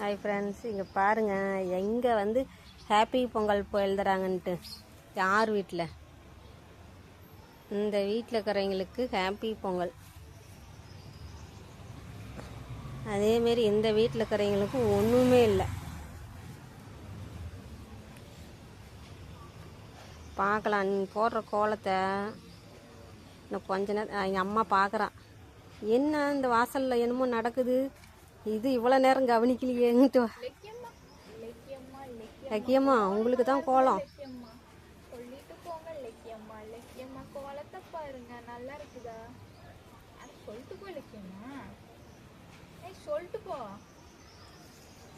Hi friends இங்கே பாருங்கள் எங்கே வந்து ஹாப்பி பொங்கல் இப்போ எழுதுறாங்கன்ட்டு. யார் வீட்டில் இந்த வீட்டில் இருக்கிறவங்களுக்கு ஹாப்பி பொங்கல். அதேமாரி இந்த வீட்டில் இருக்கிறவங்களுக்கு ஒன்றுமே இல்லை. பார்க்கலாம் நீ போடுற கோலத்தை இன்னும் கொஞ்ச நேரம் எங்கள் அம்மா பார்க்குறான் என்ன இந்த வாசலில் என்னமோ நடக்குது? இது இவ்வளோ நேரம் கவனிக்கலையேங்கிட்டு. லெக்கியம்மா லெக்கியம்மா லெக்கியம் லக்கியம்மா உங்களுக்கு தான் கோலம். லெக்கியம்மா சொல்லிட்டு போங்க லெக்கியம்மா. லெக்கியம்மா கோலத்தை பாருங்க. நல்லா இருக்குதா? அது சொல்லிட்டு போ லெக்கியம்மா. ஏய் சொல்லிட்டு போ.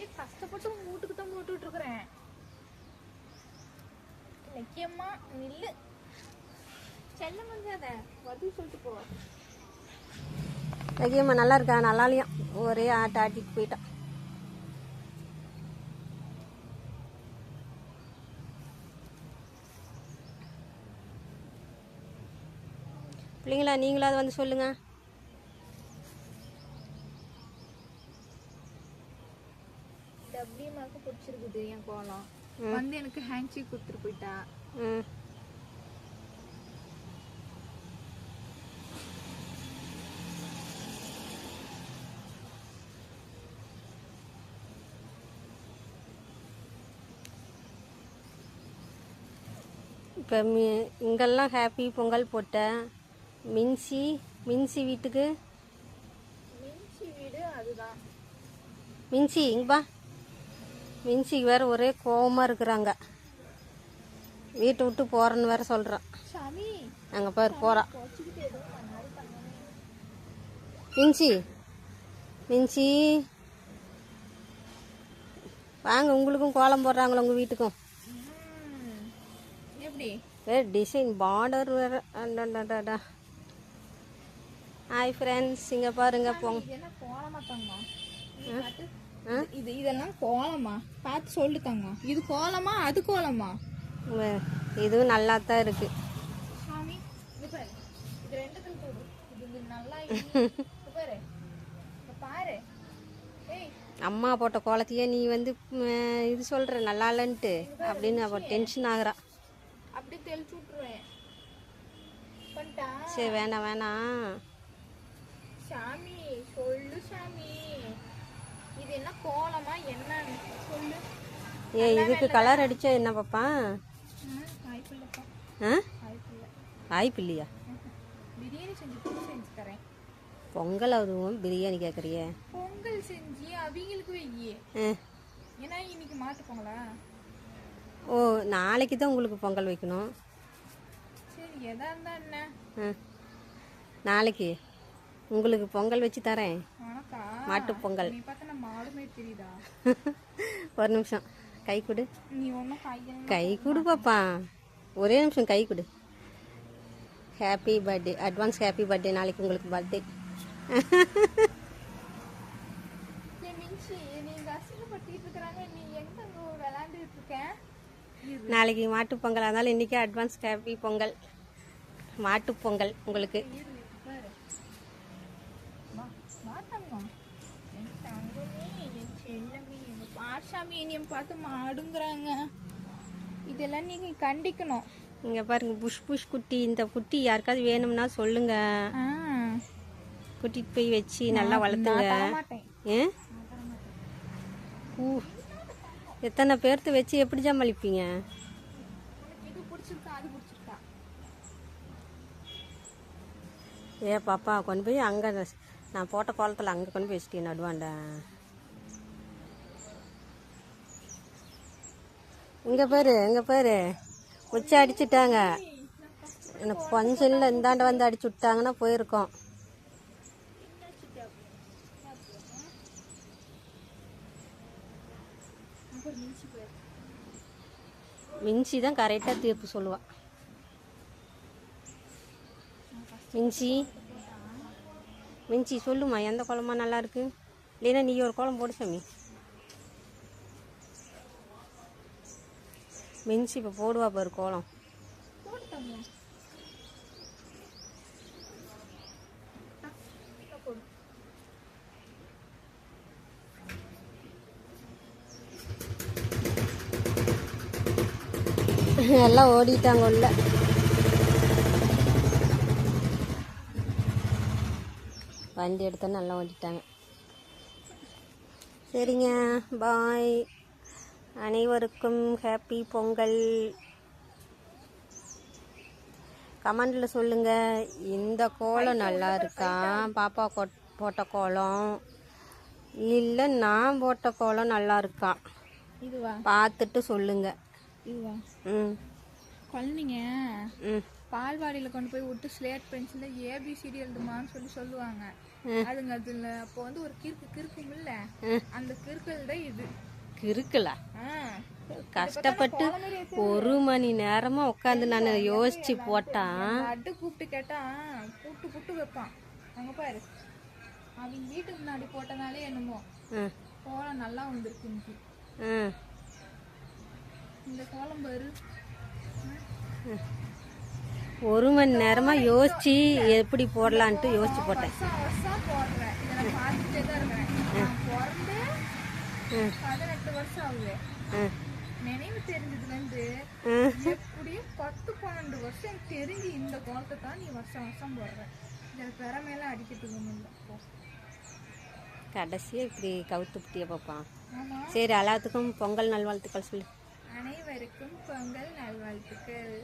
ஏய் கஷ்டப்பட்டு உங்க வீட்டுக்கு தான் போட்டுட்டு இருக்கிறேன் லெக்கியம்மா நில்லு. செல்ல முடியாத பதில் சொல்லிட்டு போ. லக்கியம்மா நல்லா இருக்கா? நல்லாலையும் ஒரே ஆட்ட ஆட்டிட்டு போயிட்டான். பிள்ளைங்களா நீங்களாவது வந்து சொல்லுங்க. டப்ளிமாக்கு பிடிச்சிருக்குது என் கோலம். வந்து எனக்கு ஹேண்ட் ஷேக் கொடுத்துட்டு போயிட்டா. இப்போ மி இங்கெல்லாம் ஹாப்பி பொங்கல் போட்டேன் மின்சி மின்சி வீட்டுக்கு? மின்சி வீடு அதுதான். மின்சி இங்க பா மின்சிக்கு வேற ஒரே கோவமாக இருக்கிறாங்க. வீட்டை விட்டு போகிறேன்னு வேற சொல்கிறான் அங்கே பாரு போகிறான் மின்சி மின்சி. வாங்க உங்களுக்கும் கோலம் போடுறாங்களா உங்கள் வீட்டுக்கும். எப்படி? வேறு டிசைன் பார்டர் வேறு. அடடடடா ஹாய் ஃப்ரெண்ட்ஸ் இங்கே பாருங்க போங்க. இது இதெல்லாம் கோலமா? பார்த்து சொல்லு தங்கம். இது கோலமா அது கோலமா? இதுவும் நல்லா தான் ஏய். அம்மா போட்ட கோலத்தையே நீ வந்து இது சொல்கிற நல்லா இல்லைன்ட்டு அப்படின்னு அவள் டென்ஷன் ஆகுறா. அப்படி தெளிச்சு பண்ணிட்டா சரி வேணாம் வேணாம். சாமி சொல்லு சாமி. இது என்ன கோலமா என்னன்னு சொல்லு. ஏ இதுக்கு கலர் அடித்தா என்ன பாப்பா? வாய்ப்பு இல்லையா பிரியாணி செஞ்சு செஞ்சு தரேன். பொங்கல் அதுவும் பிரியாணி கேட்குறியே பொங்கல் செஞ்சு அவங்களுக்கு வெய்யி ஏன்னா இன்னைக்கு மாட்டு பொங்கலா? ஓ நாளைக்கு தான் உங்களுக்கு பொங்கல் வைக்கணும். சரி எதா இருந்தா என்ன? ஆ நாளைக்கு. உங்களுக்கு பொங்கல் வச்சு தரேன். மாட்டுப் பொங்கல். ஒரு நிமிஷம். கை கொடு. கை கொடு பாப்பா. ஒரே நிமிஷம் கை கொடு. Happy birthday advance happy birthday நாளைக்கு உங்களுக்கு பர்த்டே நீங்க இருக்கிறாங்க நீ எங்க அங்க விளையாண்டுட்டு இருக்க நாளைக்கு மாட்டுப் பொங்கல் அதனால இன்றைக்கி அட்வான்ஸ் ஹாப்பி பொங்கல். மாட்டுப் பொங்கல் உங்களுக்கு. பார்த்து மாடுங்கிறாங்க இதெல்லாம் நீங்க கண்டிக்கணும் இங்கே பாருங்க புஷ் புஷ் குட்டி. இந்த குட்டி யாருக்காவது வேணும்னா சொல்லுங்க. ஆ கூட்டிகிட்டு போய் வச்சு நல்லா வளர்த்துங்க. ஊ. எத்தனை பேர்த்த வச்சு எப்படி சமாளிப்பீங்க? ஏ பாப்பா கொண்டு போய் அங்கே நான் போட்ட கோலத்தில் அங்கே கொண்டு போய் வச்சுட்டேன் நடுவாண்ட. இங்கே பாரு இங்கே பாரு. உச்சி அடிச்சிட்டாங்க. எனக்கு கொஞ்சம் இல்லை இந்தாண்ட வந்து அடிச்சு விட்டாங்கன்னா போயிருக்கோம். மின்சி தான் கரெக்டாக தீர்ப்பு சொல்லுவாள் மின்சி மின்சி சொல்லுமா எந்த குழம்பா நல்லாயிருக்கு இல்லைன்னா நீ ஒரு குழம்பு போடு சாமி. மின்சி இப்போ போடுவா பாரு கோலம். எல்லாம் ஓடிட்டாங்க உள்ள. வண்டி எடுத்தோன்னு நல்லா ஓடிட்டாங்க. சரிங்க பாய் அனைவருக்கும் ஹாப்பி பொங்கல். கமெண்டில் சொல்லுங்கள் இந்த கோலம் நல்லா இருக்கா? பாப்பா போட்ட கோலம். இல்லை நான் போட்ட கோலம் நல்லா இருக்கா? இதுவா? பார்த்துட்டு சொல்லுங்கள் இதுவா? ம். குழந்தைங்க பால்வாடியில் கொண்டு போய் விட்டு ஸ்லேட் பென்சில் ஏபிசிடி எழுதுமான்னு சொல்லி சொல்லுவாங்க. அதுங்க அதுல அப்போ வந்து ஒரு கிறுக்கு கிறுக்குமில்ல ம். அந்த கிறுக்கல் தான் இது. ஆ. கஷ்டப்பட்டு ஒரு மணி நேரமா உட்காந்து நான் யோசிச்சு போட்டான் அட்டு கூப்பிட்டு கேட்டா கூப்பிட்டு கூப்பிட்டு வைப்பான். அங்க பாரு. அவங்க வீட்டுக்கு முன்னாடி போட்டனாலே என்னமோ. கோலம் நல்லா வந்திருக்கு இன்னைக்கு ம். இந்த கோலம் பாரு ஒரு மணி நேரமா யோசிச்சு எப்படி போடலான்ட்டு யோசிச்சு போட்டேன். பதினெட்டு வருஷம் ஆகுது. ம், நினைவு தெரிஞ்சதுலேருந்து ம். எப்படியும் பத்து பன்னெண்டு வருஷம் தெரிஞ்சு இந்த கோலத்தை தான் நீ வருஷம் வருஷம் போடுற. இதில் பெறமையெல்லாம் அடிக்கிறதுக்கு ஒன்றும் இல்லை போ. கடைசியா இப்படி கவுத்து புட்டிய பார்ப்பான். சரி எல்லாத்துக்கும் பொங்கல் நல்வாழ்த்துக்கள் சொல்லு. அனைவருக்கும் பொங்கல் நல்வாழ்த்துக்கள்.